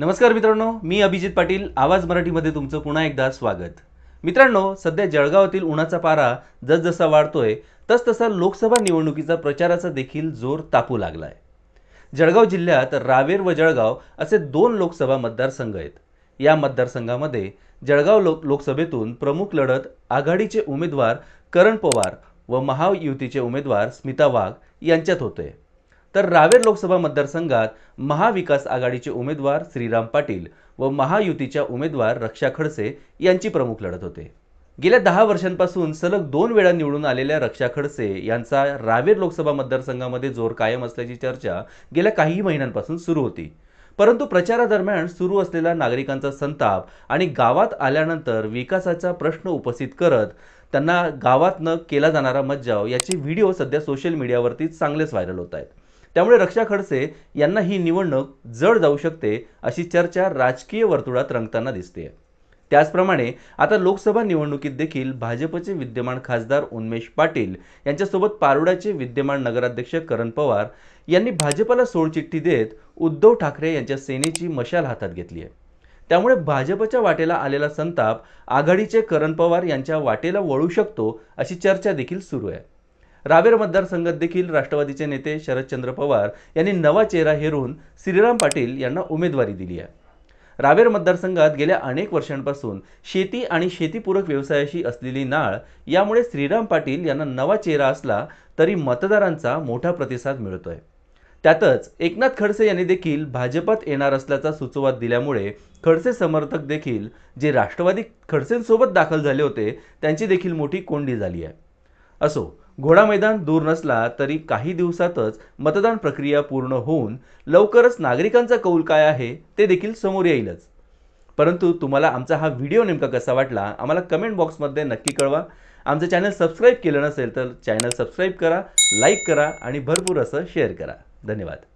नमस्कार मित्रांनो मी अभिजित पाटील आवाज मराठीमध्ये तुमचं पुन्हा एकदा स्वागत. मित्रांनो सध्या जळगावातील उन्हाचा पारा जसजसा वाढतोय तसतसा लोकसभा निवडणुकीचा प्रचाराचा देखील जोर तापू लागलाय. जळगाव जिल्ह्यात रावेर व जळगाव असे दोन लोकसभा मतदारसंघ आहेत. या मतदारसंघामध्ये जळगाव लोक लोकसभेतून प्रमुख लढत आघाडीचे उमेदवार करण पवार व महायुतीचे उमेदवार स्मिता वाघ यांच्यात होते तर रावेर लोकसभा मतदारसंघात महाविकास आघाडीचे उमेदवार श्रीराम पाटील व महायुतीच्या उमेदवार रक्षा खडसे यांची प्रमुख लढत होते. गेल्या दहा वर्षांपासून सलग दोन वेळा निवडून आलेल्या रक्षा खडसे यांचा रावेर लोकसभा मतदारसंघामध्ये जोर कायम असल्याची चर्चा गेल्या काही महिन्यांपासून सुरू होती. परंतु प्रचारादरम्यान सुरू असलेला नागरिकांचा संताप आणि गावात आल्यानंतर विकासाचा प्रश्न उपस्थित करत त्यांना गावात न केला जाणारा मज्जाव याचे व्हिडिओ सध्या सोशल मीडियावरती चांगलेच व्हायरल होत आहेत. त्यामुळे रक्षा खडसे यांना ही निवडणूक जड जाऊ शकते अशी चर्चा राजकीय वर्तुळात रंगताना दिसते त्याचप्रमाणे आता लोकसभा निवडणुकीत देखील भाजपचे विद्यमान खासदार उन्मेष पाटील यांच्यासोबत पारोड्याचे विद्यमान नगराध्यक्ष करण पवार यांनी भाजपला सोडचिठ्ठी देत उद्धव ठाकरे यांच्या सेनेची मशाल हातात घेतली आहे त्यामुळे भाजपच्या वाटेला आलेला संताप आघाडीचे करण पवार यांच्या वाटेला वळू शकतो अशी चर्चा देखील सुरू आहे. रावेर मतदारसंघात देखील राष्ट्रवादीचे नेते शरदचंद्र पवार यांनी नवा चेहरा हेरून श्रीराम पाटील यांना उमेदवारी दिली आहे. रावेर मतदारसंघात गेल्या अनेक वर्षांपासून शेती आणि शेतीपूरक व्यवसायाशी असलेली नाळ यामुळे श्रीराम पाटील यांना नवा चेहरा असला तरी मतदारांचा मोठा प्रतिसाद मिळतोय. त्यातच एकनाथ खडसे यांनी देखील भाजपात येणार असल्याचा सुचोवाद दिल्यामुळे खडसे समर्थक देखील जे राष्ट्रवादी खडसेंसोबत दाखल झाले होते त्यांची देखील मोठी कोंडी झाली आहे. असो घोडा मैदान दूर नसला तरी काही दिवसातच मतदान प्रक्रिया पूर्ण होऊन लवकरच नागरिकांचा कौल काय आहे ते देखील समोर येईलच. परंतु तुम्हाला आमचा हा व्हिडिओ नेमका कसा वाटला आम्हाला कमेंट बॉक्समध्ये नक्की कळवा. आमचं चॅनल सबस्क्राईब केलं नसेल तर चॅनल सबस्क्राईब करा लाईक करा आणि भरपूर असं शेअर करा. धन्यवाद.